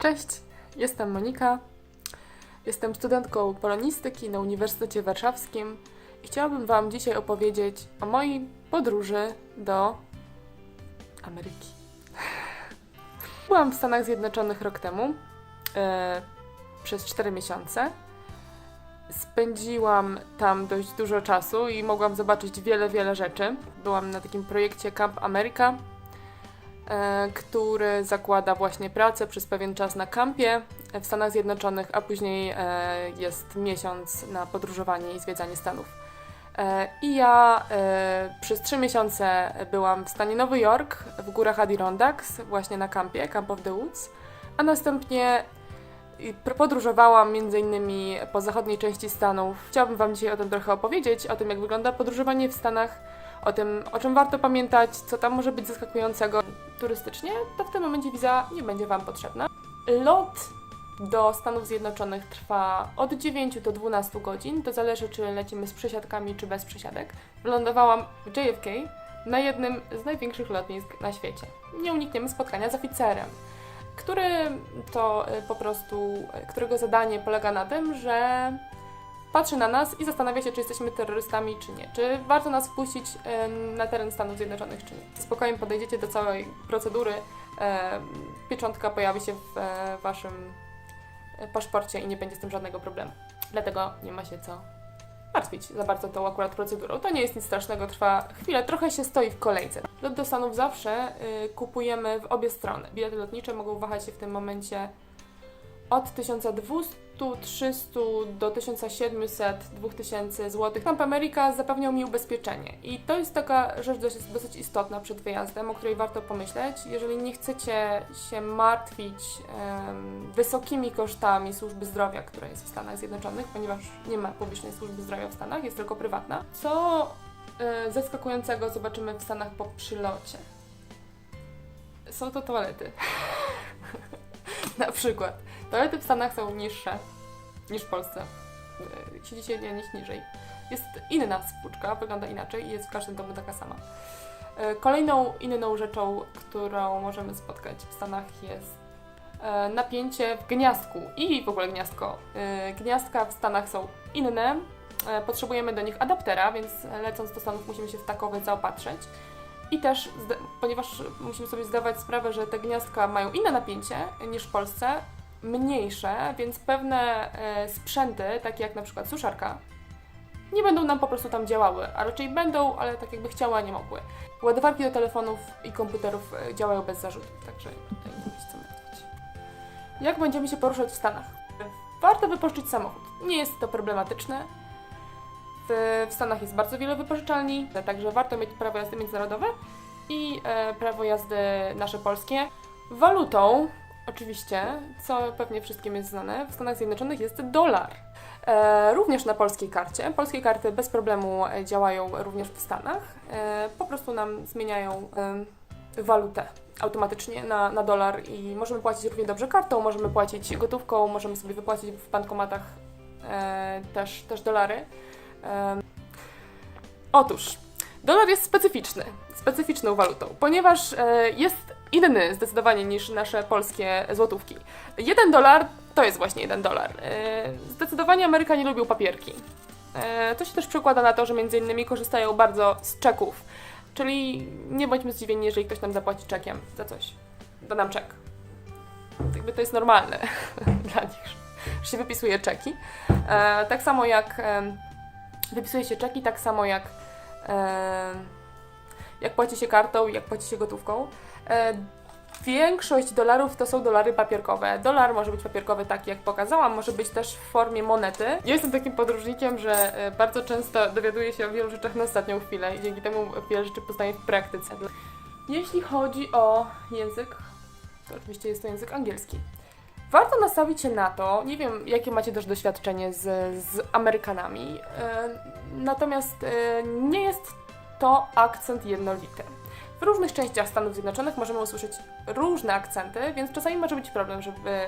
Cześć, jestem Monika. Jestem studentką polonistyki na Uniwersytecie Warszawskim i chciałabym Wam dzisiaj opowiedzieć o mojej podróży do Ameryki. Byłam w Stanach Zjednoczonych rok temu e, przez 4 miesiące. Spędziłam tam dość dużo czasu i mogłam zobaczyć wiele, wiele rzeczy. Byłam na takim projekcie Camp America, który zakłada właśnie pracę przez pewien czas na kampie w Stanach Zjednoczonych, a później e, jest miesiąc na podróżowanie i zwiedzanie Stanów. E, I ja e, przez trzy miesiące byłam w stanie Nowy Jork, w górach Adirondacks, właśnie na kampie, Camp of the Woods, a następnie podróżowałam między innymi po zachodniej części Stanów. Chciałabym Wam dzisiaj o tym trochę opowiedzieć, o tym jak wygląda podróżowanie w Stanach, o tym o czym warto pamiętać, co tam może być zaskakującego turystycznie, to w tym momencie wiza nie będzie Wam potrzebna. Lot do Stanów Zjednoczonych trwa od 9 do 12 godzin, to zależy czy lecimy z przesiadkami czy bez przesiadek. Wylądowałam w JFK na jednym z największych lotnisk na świecie. Nie unikniemy spotkania z oficerem który to y, po prostu, y, którego zadanie polega na tym, że patrzy na nas i zastanawia się, czy jesteśmy terrorystami, czy nie. Czy warto nas wpuścić na teren Stanów Zjednoczonych, czy nie. Spokojnie podejdziecie do całej procedury. Pieczątka pojawi się w e, waszym e, paszporcie i nie będzie z tym żadnego problemu. Dlatego nie ma się co martwić za bardzo tą akurat procedurą. To nie jest nic strasznego, trwa chwilę, trochę się stoi w kolejce. Lot do Stanów zawsze y, kupujemy w obie strony. Bilety lotnicze mogą wahać się w tym momencie od 1200, 300 do 1700, 2000 zł. Camp America zapewniał mi ubezpieczenie i to jest taka rzecz dosyć, dosyć istotna przed wyjazdem, o której warto pomyśleć. Jeżeli nie chcecie się martwić em, wysokimi kosztami służby zdrowia, która jest w Stanach Zjednoczonych, ponieważ nie ma publicznej służby zdrowia w Stanach, jest tylko prywatna, co e, zaskakującego zobaczymy w Stanach po przylocie. Są to toalety. Na przykład. Toalety w Stanach są niższe niż w Polsce. E, Siedzi się na nich niżej. Jest inna spłuczka, wygląda inaczej i jest w każdym domu taka sama. E, Kolejną inną rzeczą, którą możemy spotkać w Stanach jest e, napięcie w gniazdku i w ogóle gniazdko. E, Gniazdka w Stanach są inne, e, potrzebujemy do nich adaptera, więc lecąc do Stanów musimy się w takowe zaopatrzyć. I też, ponieważ musimy sobie zdawać sprawę, że te gniazdka mają inne napięcie niż w Polsce, mniejsze, więc pewne e, sprzęty, takie jak na przykład suszarka, nie będą nam po prostu tam działały, a raczej będą, ale tak jakby chciały, a nie mogły. Ładowarki do telefonów i komputerów e, działają bez zarzutów, także nie się co martwić. Jak będziemy się poruszać w Stanach? Warto wypożyczyć samochód. Nie jest to problematyczne. W, w Stanach jest bardzo wiele wypożyczalni, także warto mieć prawo jazdy międzynarodowe i e, prawo jazdy nasze polskie. Walutą, oczywiście, co pewnie wszystkim jest znane, w Stanach Zjednoczonych jest dolar. E, również na polskiej karcie. Polskie karty bez problemu e, działają również w Stanach. E, po prostu nam zmieniają e, walutę automatycznie na, na dolar i możemy płacić równie dobrze kartą, możemy płacić gotówką, możemy sobie wypłacić w bankomatach e, też, też dolary. Em, Otóż, dolar jest specyficzny, specyficzną walutą, ponieważ e, jest inny zdecydowanie niż nasze polskie złotówki. Jeden dolar to jest właśnie jeden dolar. E, zdecydowanie Amerykanie lubią papierki. E, to się też przekłada na to, że między innymi korzystają bardzo z czeków, czyli nie bądźmy zdziwieni, jeżeli ktoś nam zapłaci czekiem za coś. Da nam czek. Jakby to jest normalne dla nich, że się wypisuje czeki. E, tak samo jak em, wypisuje się czeki tak samo jak, e, jak płaci się kartą, jak płaci się gotówką. E, większość dolarów to są dolary papierkowe. Dolar może być papierkowy taki, jak pokazałam, może być też w formie monety. Ja jestem takim podróżnikiem, że e, bardzo często dowiaduję się o wielu rzeczach na ostatnią chwilę i dzięki temu wiele rzeczy poznaję w praktyce. Jeśli chodzi o język, to oczywiście jest to język angielski. Warto nastawić się na to, nie wiem jakie macie też doświadczenie z, z Amerykanami, e, natomiast e, nie jest to akcent jednolity. W różnych częściach Stanów Zjednoczonych możemy usłyszeć różne akcenty, więc czasami może być problem, żeby,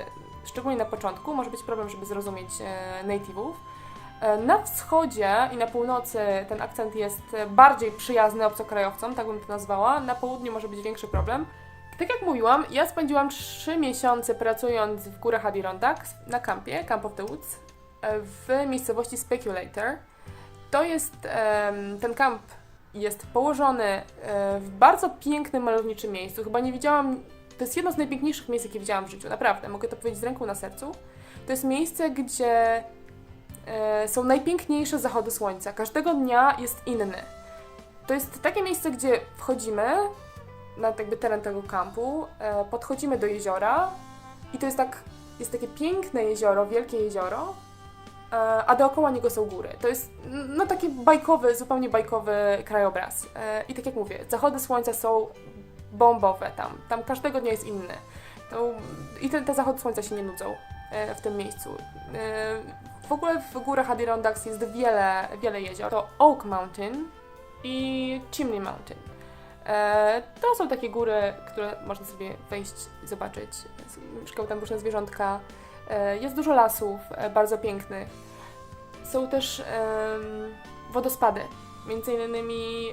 szczególnie na początku, może być problem, żeby zrozumieć e, native'ów. E, Na wschodzie i na północy ten akcent jest bardziej przyjazny obcokrajowcom, tak bym to nazwała. Na południu może być większy problem. Tak jak mówiłam, ja spędziłam 3 miesiące pracując w górach Adirondacks na kampie, Camp of the Woods, e, w miejscowości Speculator. To jest, ten kamp jest położony e, w bardzo pięknym, malowniczym miejscu. Chyba nie widziałam, to jest jedno z najpiękniejszych miejsc, jakie widziałam w życiu, naprawdę, mogę to powiedzieć z ręką na sercu. To jest miejsce, gdzie e, są najpiękniejsze zachody słońca. Każdego dnia jest inny. To jest takie miejsce, gdzie wchodzimy na jakby teren tego kampu, e, podchodzimy do jeziora i to jest tak, jest takie piękne jezioro, wielkie jezioro, e, a dookoła niego są góry. To jest no taki bajkowy, zupełnie bajkowy krajobraz. E, I tak jak mówię, zachody słońca są bombowe tam. Tam każdego dnia jest inny. To, I te, te zachody słońca się nie nudzą w tym miejscu. W ogóle w górach Adirondacks jest wiele, wiele jezior. To Oak Mountain i Chimney Mountain. E, to są takie góry, które można sobie wejść zobaczyć. Mieszkają tam różne zwierzątka. E, jest dużo lasów, e, bardzo pięknych. Są też wodospady, między innymi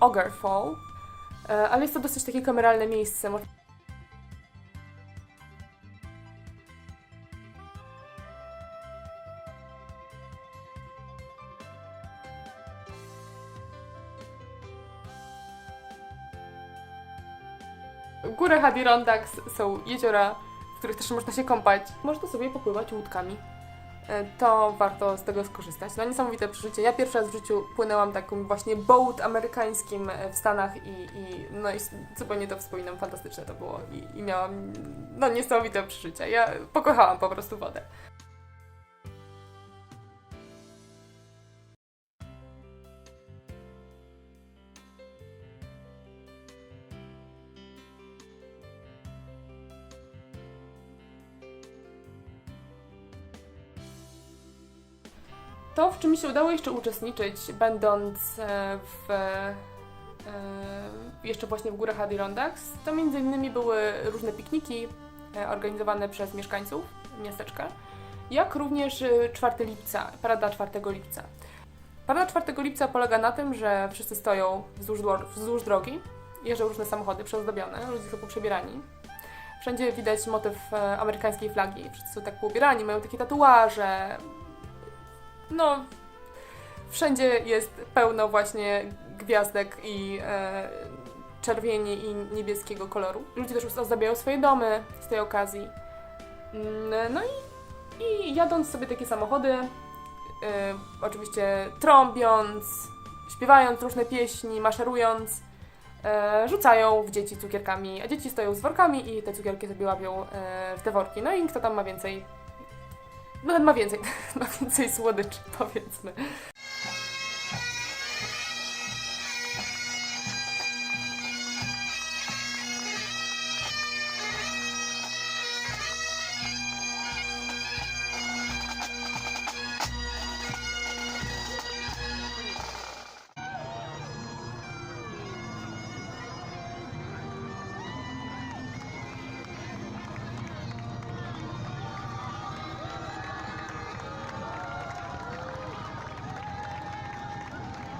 Auger Fall, ale jest to dosyć takie kameralne miejsce. Górach Adirondacks są jeziora, w których też można się kąpać. Można sobie popływać łódkami. E, To warto z tego skorzystać. No niesamowite przeżycie. Ja pierwszy raz w życiu płynęłam takim właśnie boat amerykańskim e, w Stanach i, i no i zupełnie to wspominam, fantastyczne to było i, i miałam no niesamowite przeżycia. Ja pokochałam po prostu wodę. To, w czym się udało jeszcze uczestniczyć, będąc e, w, e, jeszcze właśnie w górach Adirondacks, to między innymi były różne pikniki e, organizowane przez mieszkańców miasteczka, jak również e, 4 lipca, parada 4 lipca. Parada 4 lipca polega na tym, że wszyscy stoją wzdłuż, wzdłuż drogi, jeżdżą różne samochody przeozdobione, ludzie są poprzebierani. Wszędzie widać motyw e, amerykańskiej flagi, wszyscy są tak poubierani, mają takie tatuaże, no, wszędzie jest pełno właśnie gwiazdek i e, czerwieni i niebieskiego koloru. Ludzie też ozdabiają swoje domy z tej okazji. Mm, No i, i jadąc sobie takie samochody, e, oczywiście trąbiąc, śpiewając różne pieśni, maszerując, e, rzucają w dzieci cukierkami, a dzieci stoją z workami i te cukierki sobie łapią e, w te worki. No i kto tam ma więcej ma więcej, ma więcej słodyczy, powiedzmy.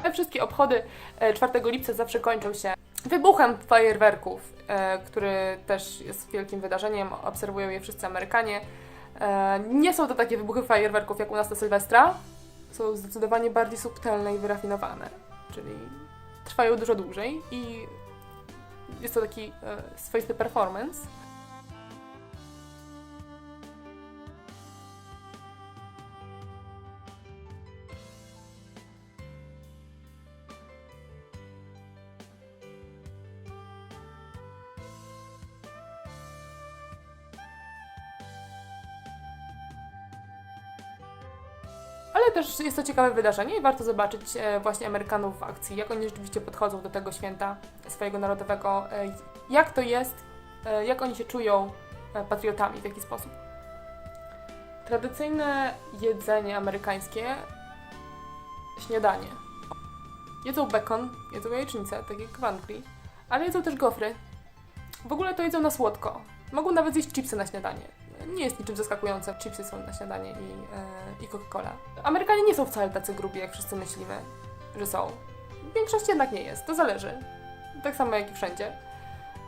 Te wszystkie obchody e, 4 lipca zawsze kończą się wybuchem fajerwerków, e, który też jest wielkim wydarzeniem. Obserwują je wszyscy Amerykanie. E, Nie są to takie wybuchy fajerwerków jak u nas na Sylwestra. Są zdecydowanie bardziej subtelne i wyrafinowane. Czyli trwają dużo dłużej i jest to taki e, swoisty performance. Też jest to ciekawe wydarzenie i warto zobaczyć e, właśnie Amerykanów w akcji, jak oni rzeczywiście podchodzą do tego święta swojego narodowego, e, jak to jest, e, jak oni się czują patriotami, w jaki sposób. Tradycyjne jedzenie amerykańskie, śniadanie. Jedzą bekon, jedzą jajecznicę, tak jak w Anglii, ale jedzą też gofry. W ogóle to jedzą na słodko. Mogą nawet zjeść chipsy na śniadanie. Nie jest niczym zaskakujące, chipsy są na śniadanie i, e, i Coca-Cola. Amerykanie nie są wcale tacy grubi, jak wszyscy myślimy, że są. Większość jednak nie jest, to zależy. Tak samo jak i wszędzie.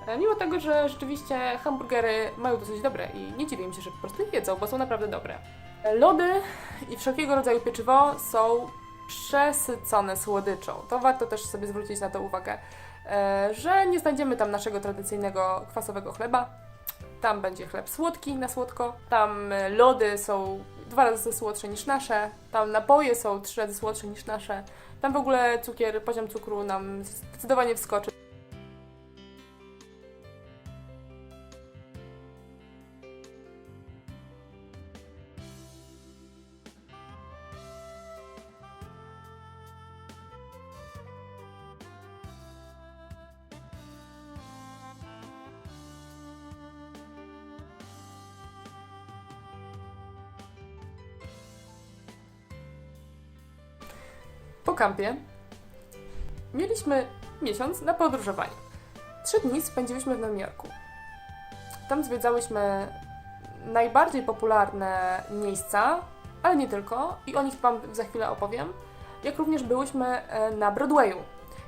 E, Mimo tego, że rzeczywiście hamburgery mają dosyć dobre i nie dziwię mi się, że po prostu jedzą, bo są naprawdę dobre. E, Lody i wszelkiego rodzaju pieczywo są przesycone słodyczą. To warto też sobie zwrócić na to uwagę, że nie znajdziemy tam naszego tradycyjnego kwasowego chleba. Tam będzie chleb słodki na słodko, tam e, lody są dwa razy słodsze niż nasze, tam napoje są trzy razy słodsze niż nasze, tam w ogóle cukier, poziom cukru nam zdecydowanie wskoczy. Kampie mieliśmy miesiąc na podróżowanie. Trzy dni spędziliśmy w Nowym Jorku. Tam zwiedzałyśmy najbardziej popularne miejsca, ale nie tylko, i o nich Wam za chwilę opowiem, jak również byłyśmy e, na Broadwayu.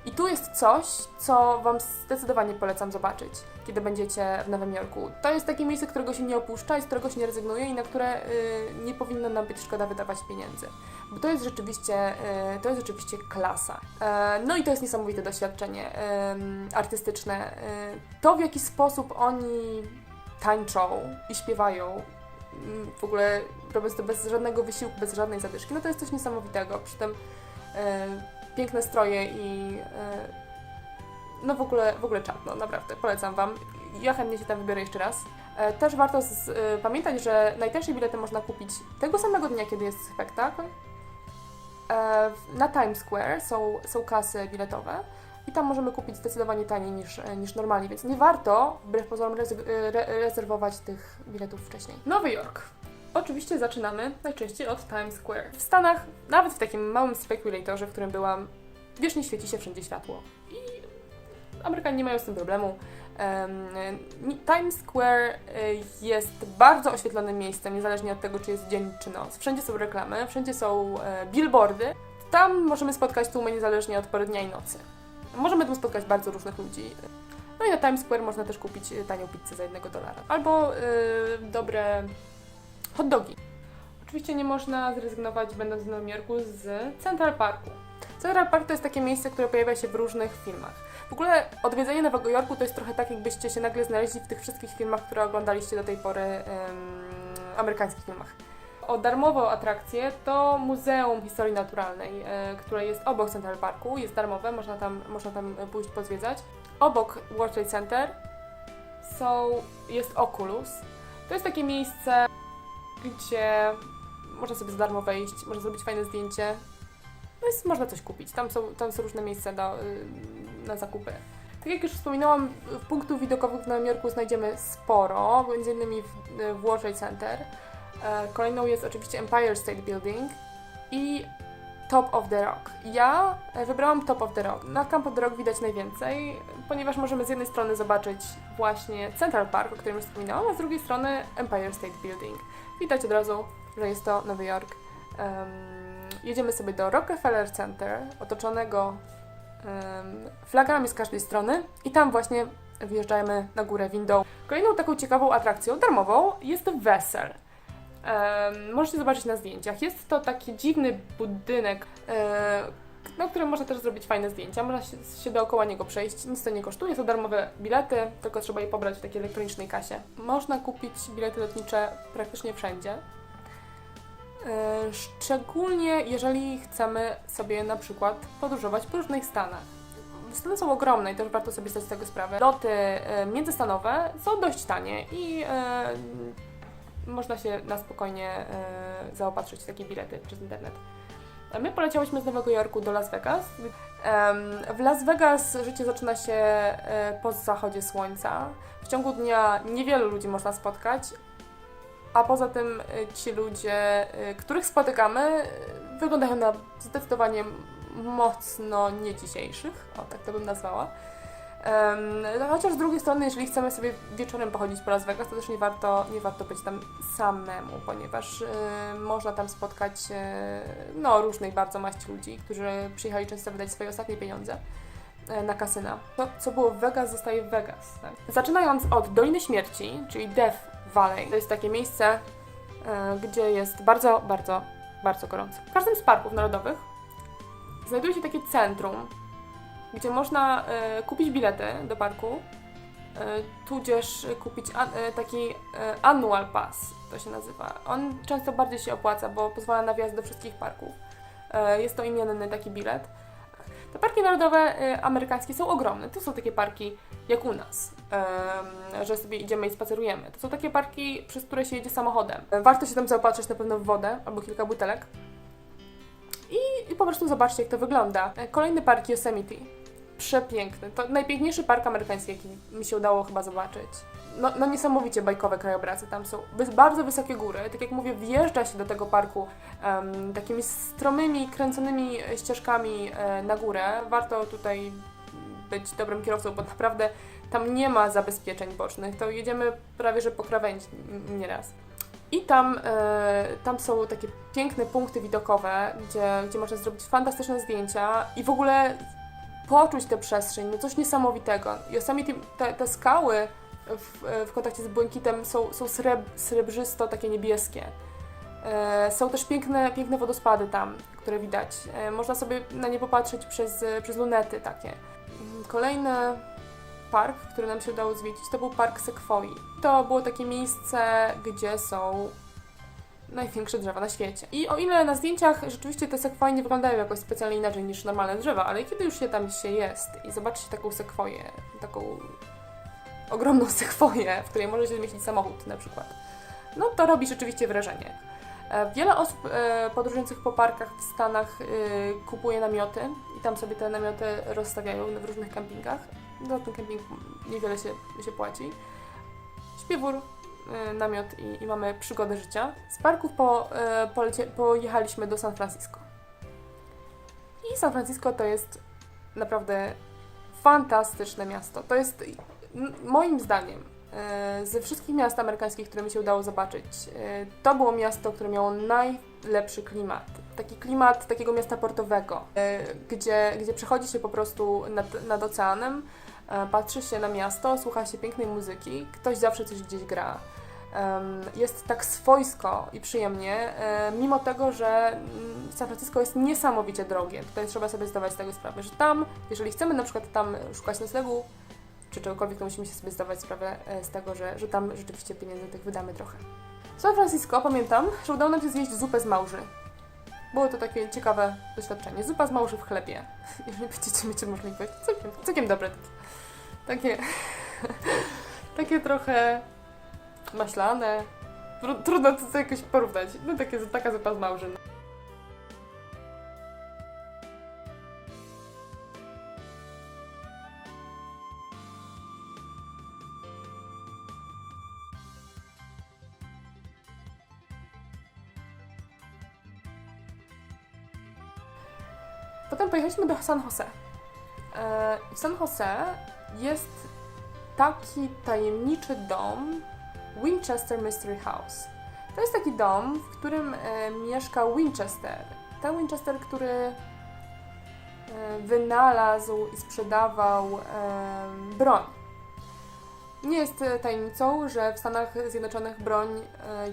I tu jest coś, co Wam zdecydowanie polecam zobaczyć, kiedy będziecie w Nowym Jorku. To jest takie miejsce, którego się nie opuszcza i z którego się nie rezygnuje i na które y, nie powinno nam być szkoda wydawać pieniędzy bo to jest rzeczywiście, e, to jest rzeczywiście klasa. E, No i to jest niesamowite doświadczenie em, artystyczne. E, To, w jaki sposób oni tańczą i śpiewają, mm, w ogóle robiąc to bez żadnego wysiłku, bez żadnej zadyszki, no to jest coś niesamowitego. Przy tym piękne stroje i e, no w ogóle, w ogóle czat, no naprawdę, polecam Wam. Ja chętnie się tam wybiorę jeszcze raz. E, Też warto z, e, pamiętać, że najtańsze bilety można kupić tego samego dnia, kiedy jest spektakl, E, na Times Square są, są kasy biletowe i tam możemy kupić zdecydowanie taniej niż, e, niż normalnie, więc nie warto wbrew pozorom e, rezerwować tych biletów wcześniej. Nowy Jork. Oczywiście zaczynamy najczęściej od Times Square. W Stanach, nawet w takim małym spekulatorze, w którym byłam, wiecznie świeci się wszędzie światło. I Amerykanie nie mają z tym problemu. Times Square e, jest bardzo oświetlonym miejscem, niezależnie od tego, czy jest dzień czy noc. Wszędzie są reklamy, wszędzie są e, billboardy. Tam możemy spotkać tłumy niezależnie od pory dnia i nocy. Możemy tam spotkać bardzo różnych ludzi. No i na Times Square można też kupić e, tanią pizzę za jednego dolara. Albo e, dobre hot dogi. Oczywiście nie można zrezygnować, będąc w Nowym Jorku, z Central Parku. Central Park to jest takie miejsce, które pojawia się w różnych filmach. W ogóle odwiedzenie Nowego Jorku to jest trochę tak, jakbyście się nagle znaleźli w tych wszystkich filmach, które oglądaliście do tej pory, em, amerykańskich filmach. O darmową atrakcję to Muzeum Historii Naturalnej, e, które jest obok Central Parku, jest darmowe, można tam, można tam pójść pozwiedzać. Obok World Trade Center są, jest Oculus. To jest takie miejsce, gdzie można sobie za darmo wejść, można zrobić fajne zdjęcie, no jest, można coś kupić. Tam są, tam są różne miejsca do, y, na zakupy. Tak jak już wspominałam, w punktów widokowych w Nowym Jorku znajdziemy sporo, między innymi w, w World Trade Center. E, Kolejną jest oczywiście Empire State Building i Top of the Rock. Ja e, wybrałam Top of the Rock. Na Camp of the Rock widać najwięcej, ponieważ możemy z jednej strony zobaczyć właśnie Central Park, o którym już wspominałam, a z drugiej strony Empire State Building. Widać od razu, że jest to Nowy Jork. Em, jedziemy sobie do Rockefeller Center, otoczonego em, flagami z każdej strony i tam właśnie wjeżdżamy na górę windą. Kolejną taką ciekawą atrakcją, darmową, jest Wesel. Możecie zobaczyć na zdjęciach. Jest to taki dziwny budynek, na którym można też zrobić fajne zdjęcia. Można się, dookoła niego przejść. Nic to nie kosztuje, to darmowe bilety, tylko trzeba je pobrać w takiej elektronicznej kasie. Można kupić bilety lotnicze praktycznie wszędzie. Szczególnie jeżeli chcemy sobie na przykład podróżować po różnych stanach. Stany są ogromne i też warto sobie zdać z tego sprawę. Loty międzystanowe są dość tanie i można się na spokojnie e, zaopatrzyć w takie bilety przez internet. My poleciałyśmy z Nowego Jorku do Las Vegas. W Las Vegas życie zaczyna się e, po zachodzie słońca. W ciągu dnia niewielu ludzi można spotkać, a poza tym e, ci ludzie, których spotykamy, wyglądają na zdecydowanie mocno nie dzisiejszych, o tak to bym nazwała. No chociaż z drugiej strony, jeżeli chcemy sobie wieczorem pochodzić po Las Vegas, to też nie warto, nie warto być tam samemu, ponieważ e, można tam spotkać e, no, różnej bardzo maści ludzi, którzy przyjechali często wydać swoje ostatnie pieniądze. e, na kasyna. To, co było w Vegas, zostaje w Vegas. Tak? Zaczynając od Doliny Śmierci, czyli Death Valley. To jest takie miejsce, e, gdzie jest bardzo, bardzo, bardzo gorąco. W każdym z parków narodowych znajduje się takie centrum, gdzie można e, kupić bilety do parku, e, tudzież kupić e, taki annual pass, to się nazywa. On często bardziej się opłaca, bo pozwala na wjazd do wszystkich parków. Jest to imienny taki bilet. Te parki narodowe amerykańskie są ogromne. To są takie parki jak u nas, że sobie idziemy i spacerujemy. To są takie parki, przez które się jedzie samochodem. Warto się tam zaopatrzyć na pewno w wodę albo kilka butelek. I, I po prostu zobaczcie, jak to wygląda. Kolejny park Yosemite. Przepiękny. To najpiękniejszy park amerykański, jaki mi się udało chyba zobaczyć. No, no niesamowicie bajkowe krajobrazy tam są. Bardzo wysokie góry. Tak jak mówię, wjeżdża się do tego parku em, takimi stromymi, kręconymi ścieżkami e, na górę. Warto tutaj być dobrym kierowcą, bo naprawdę tam nie ma zabezpieczeń bocznych. To jedziemy prawie że po krawędzi nieraz. I tam, e, tam są takie piękne punkty widokowe, gdzie, gdzie można zrobić fantastyczne zdjęcia i w ogóle poczuć tę przestrzeń, no coś niesamowitego. Yosemite, te, te skały w, w kontakcie z błękitem są, są sreb, srebrzysto, takie niebieskie. E, są też piękne, piękne wodospady tam, które widać. E, można sobie na nie popatrzeć przez, przez lunety takie. Kolejny park, który nam się udało zwiedzić, to był park Sekwoi. To było takie miejsce, gdzie są największe drzewa na świecie. I o ile na zdjęciach rzeczywiście te sekwoi nie wyglądają jakoś specjalnie inaczej niż normalne drzewa, ale kiedy już się tam się jest i zobaczycie taką sekwoję, taką ogromną sekwoję, w której może się zmieścić samochód na przykład, no to robi rzeczywiście wrażenie. E, Wiele osób e, podróżujących po parkach w Stanach e, kupuje namioty i tam sobie te namioty rozstawiają w różnych kempingach. Za ten kemping niewiele się, się płaci. Śpiewór, namiot i, i mamy przygodę życia. Z parków po, e, polecie, pojechaliśmy do San Francisco. I San Francisco to jest naprawdę fantastyczne miasto. To jest moim zdaniem e, ze wszystkich miast amerykańskich, które mi się udało zobaczyć, to było miasto, które miało najlepszy klimat. Taki klimat takiego miasta portowego, gdzie, gdzie przechodzi się po prostu nad, nad oceanem, patrzy się na miasto, słucha się pięknej muzyki, ktoś zawsze coś gdzieś gra. Jest tak swojsko i przyjemnie, e, mimo tego, że mm, San Francisco jest niesamowicie drogie. Tutaj trzeba sobie zdawać z tego sprawę, że tam, jeżeli chcemy na przykład tam szukać noclegu, czy czegokolwiek, to musimy się sobie zdawać sprawę e, z tego, że, że tam rzeczywiście pieniędzy tych wydamy trochę. San Francisco pamiętam, że udało nam się zjeść zupę z małży. Było to takie ciekawe doświadczenie. Zupa z małży w chlebie. Jeżeli będziecie mieć możliwość. Całkiem, całkiem dobre. Takie, takie trochę maślane. Tru- Trudno to jakoś porównać. No takie, taka zupa z małży. Pojechaliśmy do San Jose. E, W San Jose jest taki tajemniczy dom Winchester Mystery House. To jest taki dom, w którym e, mieszka Winchester. Ten Winchester, który e, wynalazł i sprzedawał broń. Nie jest tajemnicą, że w Stanach Zjednoczonych broń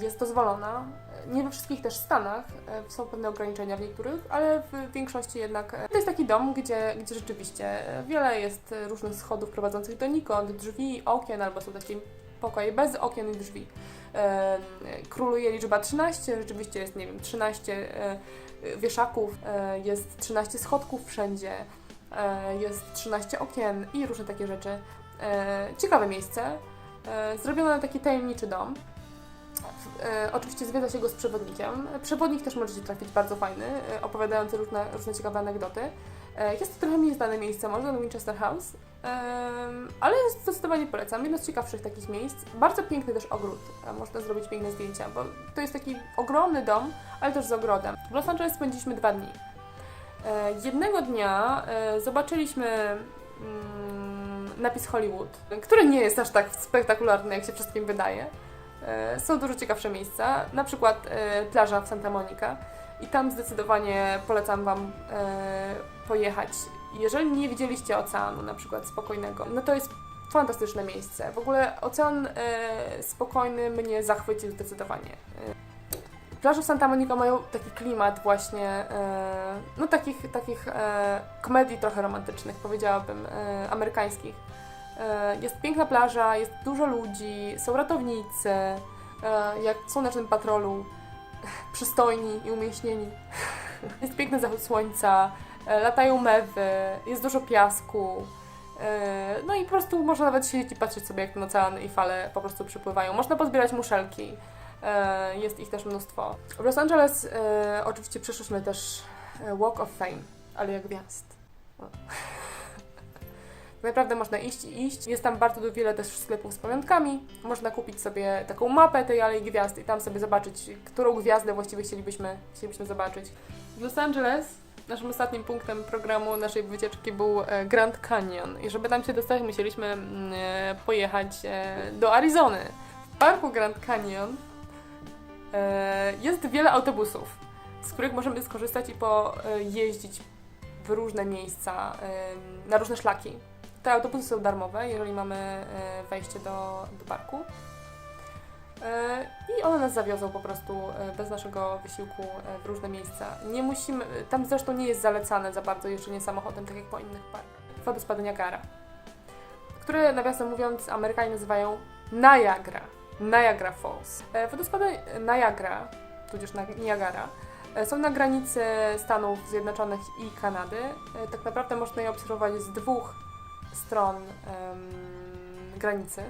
jest dozwolona. Nie we wszystkich też Stanach, są pewne ograniczenia w niektórych, ale w większości jednak. Jest taki dom, gdzie, gdzie rzeczywiście e, wiele jest e, różnych schodów prowadzących donikąd, drzwi, okien, albo są takie pokoje bez okien i drzwi. Króluje liczba 13, rzeczywiście jest, nie wiem, 13 e, wieszaków, jest 13 schodków wszędzie, jest 13 okien i różne takie rzeczy. Ciekawe miejsce. E, Zrobiono na taki tajemniczy dom. E, Oczywiście zwiedza się go z przewodnikiem. Przewodnik też możecie trafić bardzo fajny, e, opowiadający różne, różne ciekawe anegdoty. E, Jest to trochę mniej znane miejsce, może na Winchester House, em, ale zdecydowanie polecam. Jedno z ciekawszych takich miejsc. Bardzo piękny też ogród. E, Można zrobić piękne zdjęcia, bo to jest taki ogromny dom, ale też z ogrodem. W Los Angeles spędziliśmy dwa dni. E, Jednego dnia e, zobaczyliśmy mm, napis Hollywood, który nie jest aż tak spektakularny, jak się wszystkim wydaje. E, Są dużo ciekawsze miejsca, na przykład e, plaża w Santa Monica i tam zdecydowanie polecam Wam e, pojechać. jeżeli nie widzieliście oceanu, na przykład spokojnego, no to jest fantastyczne miejsce. W ogóle ocean spokojny mnie zachwycił zdecydowanie. Plaże Santa Monica mają taki klimat właśnie, no takich, takich komedii trochę romantycznych, powiedziałabym, amerykańskich. E, jest piękna plaża, jest dużo ludzi, są ratownicy, e, jak w Słonecznym Patrolu, przystojni i umieśnieni. Jest piękny zachód słońca, e, latają mewy, jest dużo piasku. No i po prostu można nawet siedzieć i patrzeć sobie, jak ten ocean i fale po prostu przypływają. Można pozbierać muszelki, jest ich też mnóstwo. W Los Angeles oczywiście przeszliśmy też Walk of Fame, ale jak gwiazd. O. Naprawdę można iść i iść. Jest tam bardzo wiele też sklepów z pamiątkami. Można kupić sobie taką mapę tej Alei Gwiazd i tam sobie zobaczyć, którą gwiazdę właściwie chcielibyśmy, chcielibyśmy zobaczyć. W Los Angeles naszym ostatnim punktem programu naszej wycieczki był e, Grand Canyon. I żeby tam się dostać, musieliśmy mm, e, pojechać e, do Arizony. W parku Grand Canyon jest wiele autobusów, z których możemy skorzystać i pojeździć w różne miejsca, na różne szlaki. Te autobusy są darmowe, jeżeli mamy e, wejście do, do parku. E, I one nas zawiozą po prostu e, bez naszego wysiłku w różne miejsca. Nie musimy, tam zresztą nie jest zalecane za bardzo jeżdżenie samochodem, tak jak po innych parkach. Wodospady Niagara, które nawiasem mówiąc Amerykanie nazywają Niagara, Niagara Falls. Wodospady Niagara, tudzież Ni- Niagara, są na granicy Stanów Zjednoczonych i Kanady. Tak naprawdę można je obserwować z dwóch stron em, granicy.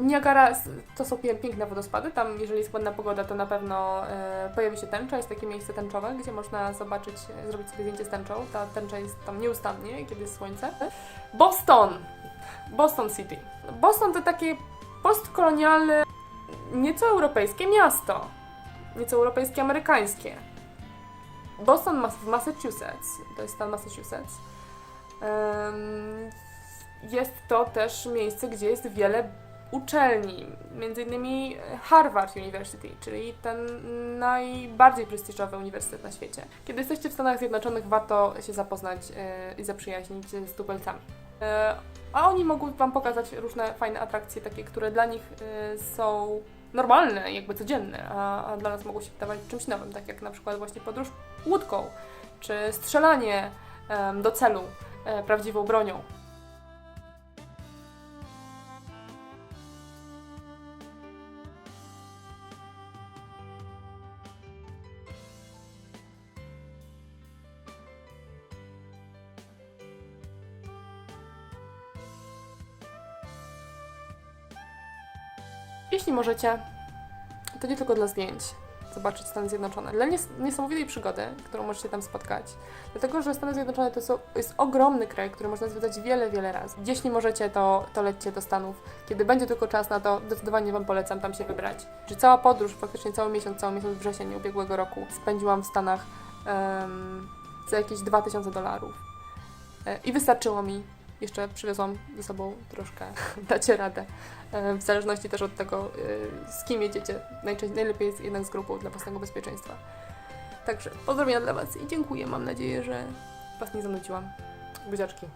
Niagara to są piękne wodospady. Tam, jeżeli jest ładna pogoda, to na pewno e, pojawi się tęcza. Jest takie miejsce tęczowe, gdzie można zobaczyć, e, zrobić sobie zdjęcie z tęczą. Ta tęcza jest tam nieustannie, kiedy jest słońce. Boston! Boston City. Boston to takie postkolonialne, nieco europejskie miasto. Nieco europejskie, amerykańskie. Boston w Massachusetts, to jest stan Massachusetts. Jest to też miejsce, gdzie jest wiele uczelni, między innymi Harvard University, czyli ten najbardziej prestiżowy uniwersytet na świecie. Kiedy jesteście w Stanach Zjednoczonych, warto się zapoznać e, i zaprzyjaźnić z tubelcami. E, a oni mogą Wam pokazać różne fajne atrakcje, takie, które dla nich e, są normalne, jakby codzienne, a, dla nas mogą się wydawać czymś nowym, tak jak na przykład właśnie podróż łódką, czy strzelanie do celu e, prawdziwą bronią. Jeśli możecie, to nie tylko dla zdjęć zobaczyć Stany Zjednoczone. Dla nies- niesamowitej przygody, którą możecie tam spotkać. Dlatego, że Stany Zjednoczone to są, jest ogromny kraj, który można zwiedzać wiele, wiele razy. Jeśli możecie, to, to lećcie do Stanów. Kiedy będzie tylko czas na to, zdecydowanie Wam polecam tam się wybrać. Że cała podróż, faktycznie cały miesiąc, cały miesiąc wrzesień ubiegłego roku spędziłam w Stanach em, za jakieś 2000 dolarów. E, I wystarczyło mi. Jeszcze przywiozłam ze sobą troszkę, dacie radę. E, W zależności też od tego, e, z kim jedziecie. Najczęściej, najlepiej jest jednak z grupą dla własnego bezpieczeństwa. Także pozdrowienia dla Was i dziękuję. Mam nadzieję, że Was nie zanudziłam. Buziaczki.